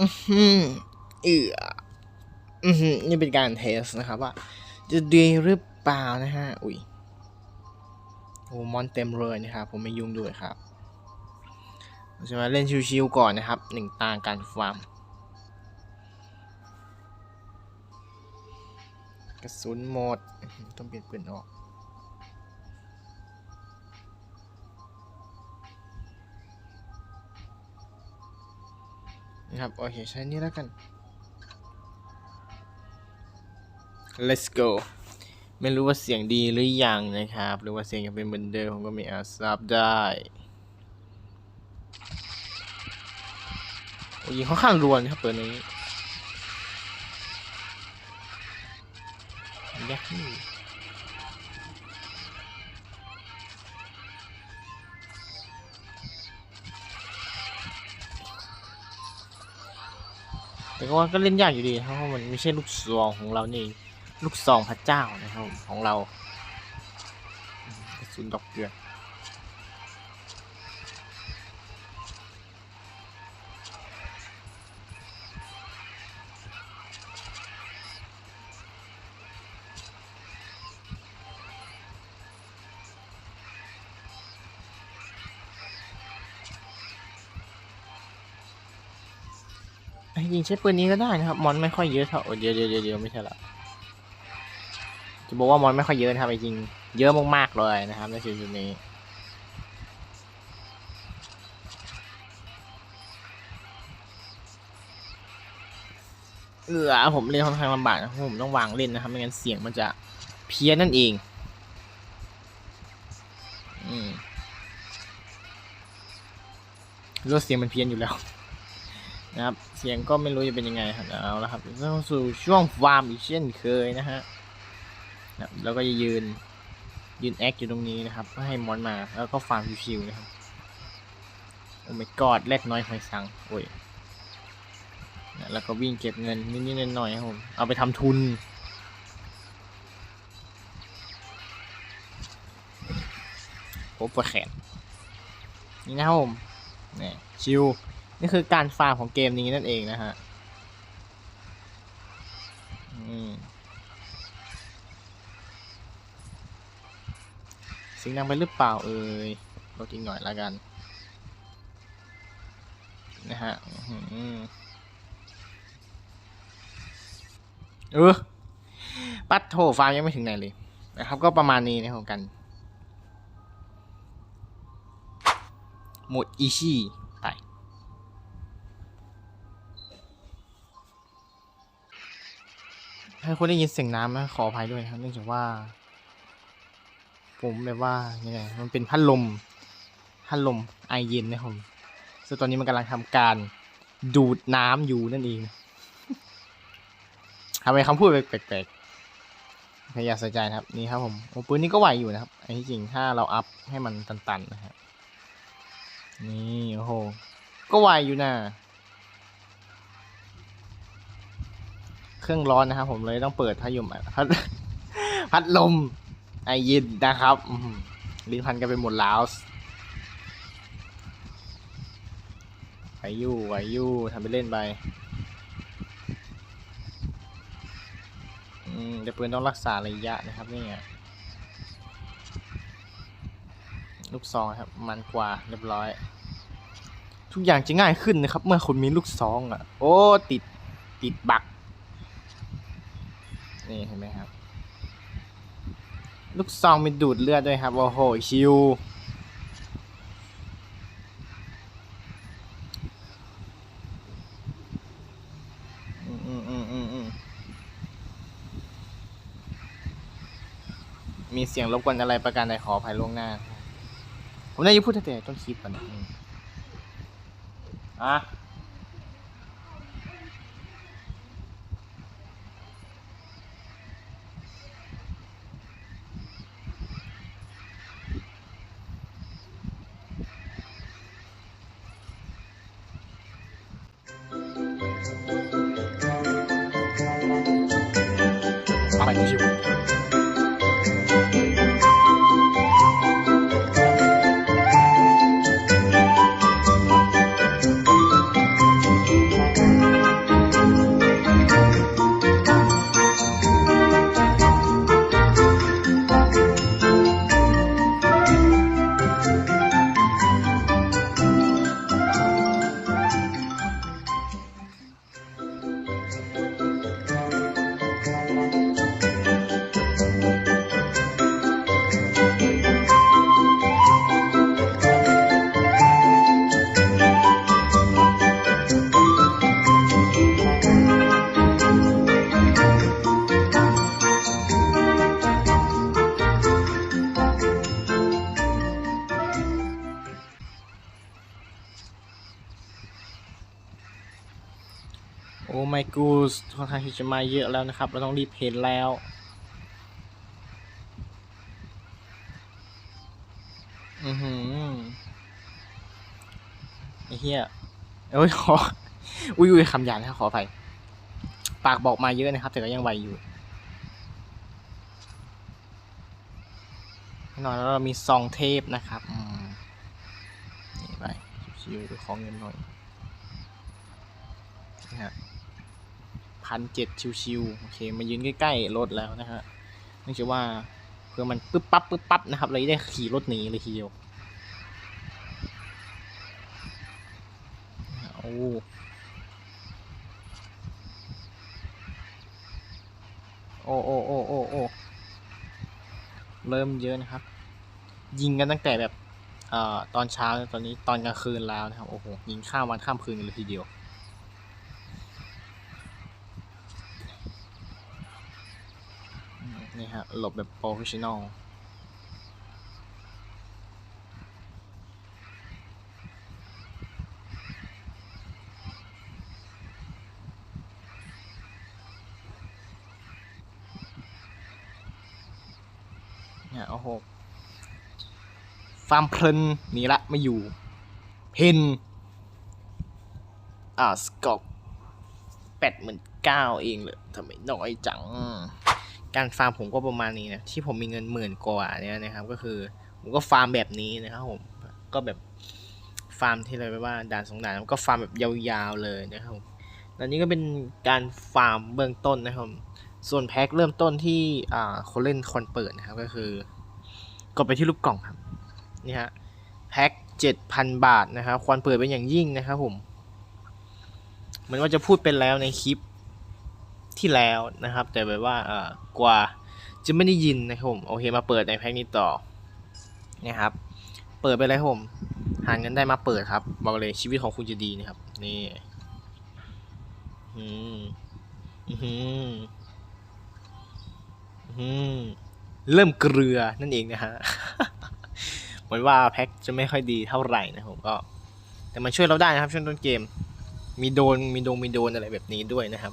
อื้ออเอืออือหือนี่เป็นการเทสนะครับว่า จะดีหรือเปล่านะฮะ อุ้ยโอ้มอนเต็มเลยนะครับ ผมไม่ยุ่งด้วยครับจะมาเล่นชิวๆก่อนนะครับหนึ่งตาการฟาร์มกระสุนหมด ต้องเปลี่ยนปืนออก นะครับ โอเคใช้นี่แล้วกัน let's go ไม่รู้ว่าเสียงดีหรือยังนะครับ หรือว่าเสียงยังเป็นเหมือนเดิมผมก็ไม่อาจทราบได้โอ้ยยิงค่อนข้างรวนะครับตัวนี้ยักษ์ แต่ก็ว่าก็เล่นยากอยู่ดีนะครับเพราะมันไม่ใช่ลูกซองของเรานี่ลูกซองพระเจ้านะครับของเรากระสุนดอกเกลือ จริงใช้ปืนนี้ก็ได้นะครับมอนไม่ค่อยเยอะเท่าเดี๋ยวเดี๋ยวเดี๋ยวไม่ใช่ละจะบอกว่ามอนไม่ค่อยเยอะนะครับจริงเยอะมากๆเลยนะครับในชุดนี้เออผมเล่นค่อนข้างลำบากนะเพราะผมต้องวางเล่นนะครับไม่งั้นเสียงมันจะเพี้ยนนั่นเองอืมรถเสียงมันเพี้ยนอยู่แล้ว นะครับ เสียงก็ไม่รู้จะเป็นยังไงครับเอาละครับเข้าสู่ช่วงฟาร์มอีกเช่นเคยนะฮะนะแล้วก็จะยืนยืนแอคอยู่ตรงนี้นะครับให้มอนมาแล้วก็ฟาร์มชิวๆนะครับโอ้ my god แลกน้อยหอยสังโอ้ยนะแล้วก็วิ่งเก็บเงินนิดๆหน่อยๆครับผมเอาไปทำทุนโอ้ปวดแขนนี่นะครับผมนี่ชิว นี่คือการฟาร์มของเกมนี้นั่นเองนะฮะสียงดังไปหรือเปล่าเอ่ยลดอีกหน่อยละกัน นะฮะอื้อหือเออปัดโถฟาร์มยังไม่ถึงไหนเลยนะครับก็ประมาณนี้นะครับกัน หมดอีชี่ ให้คนได้ยินเสียงน้ำนะขออภัยด้วยนะครับ เนื่องจากว่า ผมแบบว่ายังไงมันเป็นพัดลมพัดลมไอเย็นนะครับผมซึ่งตอนนี้มันกำลังทำการดูดน้ำอยู่นั่นเองทำไมคำพูดแปลกๆพยายามใส่ใจนะครับ นี่ครับผมโอ้ปืนนี้ก็ไหวอยู่นะครับไอันที่จริงถ้าเราอัพให้มันตันๆนะครับนี่โอ้โหก็ไหวอยู่นะ เครื่องร้อนนะครับผมเลยต้องเปิดพัดลมพัดพัดลมไอเย็นนะครับลิ้นพันกันไปหมดแล้วไหวอยู่ไหวอยู่ทำไปเล่นไปอืมแต่ปืนต้องรักษาระยะนะครับนี่ไงลูกซองครับมันกว่าเรียบร้อย ทุกอย่างจะง่ายขึ้นนะครับ เมื่อคุณมีลูกซองอะ โอ้ ติดติดบัก นี่เห็นไหมครับ ลูกซองมีดูดเลือดด้วยครับ โอ้โหชิวมีเสียงรบกวนอะไรประการใดขออภัยล่วงหน้า ผมได้ยินพูดแต่ต้นคลิปก่อนนะอะ อ้ไม่กูสค่อนข้างที่จะมาเยอะแล้วนะครับ เราต้องรีบเพนแล้วอือหือไอ้เหี้ยเอ้ยขออุ้ยอุ้ยคำหยาบนะครับขอไปปากบอกมาเยอะนะครับ แต่ก็ยังไหวอยู่แน่นอนแล้วเรามีซองเทพนะครับนี่ไปชิวๆดูของเงินหน่อยนะฮะ พันเจ็ดชิวๆโอเคมายืนใกล้ๆรถแล้วนะฮะเนื่องจากว่าเพื่อมันปึ๊บปั๊บปึ๊บปั๊บนะครับเลยได้ขี่รถหนีเลยทีเดียวโอ้โอ้โอ้โอ้โอ้โอ้เริ่มเยอะนะครับ ยิงกันตั้งแต่แบบเอ่อตอนเช้าตอนนี้ตอนกลางคืนแล้วนะครับโอ้โหยิงข้ามวันข้ามคืนเลยทีเดียว อืม นี่ฮะ หลบแบบโปรเฟชชั่นอลเนี่ยโอ้โหฟาร์มเพลินนี่ละไม่อยู่ เพนอ่าสกอปแปดหมื่นเก้าเองเลยทำไมน้อยจัง การฟาร์มผมก็ประมาณนี้นะที่ผมมีเงินหมื่นกว่าเนี่ยนะครับ ก็คือผมก็ฟาร์มแบบนี้นะครับผมก็แบบฟาร์มที่เราไปว่าด่านสองด่านก็ฟาร์มแบบยาวๆเลยนะครับผมและนี่ก็เป็นการฟาร์มเบื้องต้นนะครับส่วนแพ็คเริ่มต้นที่อ่าคนเล่นคนเปิดนะครับก็คือกดไปที่รูปกล่องครับนี่ฮะแพ็คเจ็ดพันบาทนะครับควรเปิดเป็นอย่างยิ่งนะครับผมเหมือนว่าจะพูดเป็นแล้วในคลิป ที่แล้วนะครับ แต่แบบว่าเออกว่าจะไม่ได้ยินนะครับผมโอเคมาเปิดในแพ็คนี้ต่อนะครับ เปิดไปเลยครับผมหาเงินได้มาเปิดครับบอกเลยชีวิตของคุณจะดีนะครับ นี่อืมอือหืออือหือเริ่มเกลือนั่นเองนะฮะเหมือนว่าแพ็คจะไม่ค่อยดีเท่าไหร่นะผมก็ แต่มันช่วยเราได้นะครับช่วงต้นเกม มีโดนมีโดนมีโดนอะไรแบบนี้ด้วยนะครับ